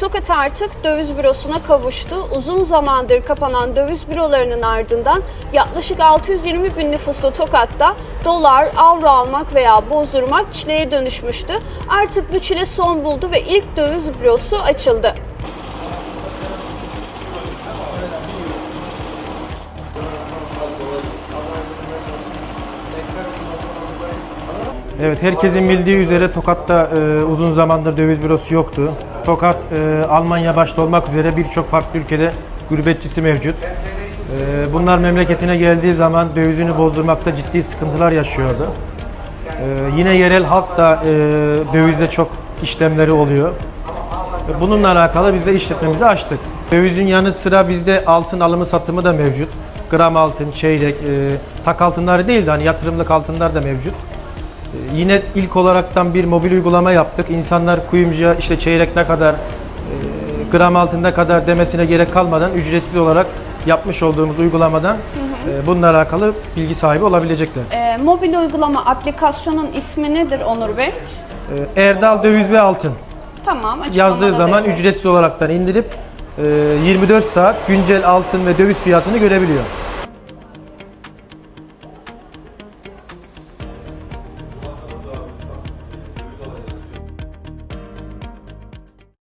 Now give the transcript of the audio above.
Tokat artık döviz bürosuna kavuştu. Uzun zamandır kapanan döviz bürolarının ardından yaklaşık 620 bin nüfuslu Tokat'ta dolar, avro almak veya bozdurmak çileye dönüşmüştü. Artık bu çile son buldu ve ilk döviz bürosu açıldı. Evet, herkesin bildiği üzere Tokat'ta e, uzun zamandır döviz bürosu yoktu. Tokat, e, Almanya başta olmak üzere birçok farklı ülkede gurbetçisi mevcut. E, bunlar memleketine geldiği zaman dövizini bozdurmakta ciddi sıkıntılar yaşıyordu. E, yine yerel halk da e, dövizle çok işlemleri oluyor. E, Bununla alakalı biz de işletmemizi açtık. Dövizin yanı sıra bizde altın alımı satımı da mevcut. Gram altın, çeyrek, e, tak altınları değil de hani yatırımlık altınlar da mevcut. Yine ilk olaraktan bir mobil uygulama yaptık. İnsanlar kuyumcuya işte çeyrek ne kadar, e, gram altında kadar demesine gerek kalmadan ücretsiz olarak yapmış olduğumuz uygulamadan e, bununla alakalı bilgi sahibi olabilecekler. Ee, mobil uygulama aplikasyonun ismi nedir Onur Bey? E, Erdal Döviz ve Altın Tamam. yazdığı zaman yazıyor. ücretsiz olaraktan indirip e, 24 saat güncel altın ve döviz fiyatını görebiliyor.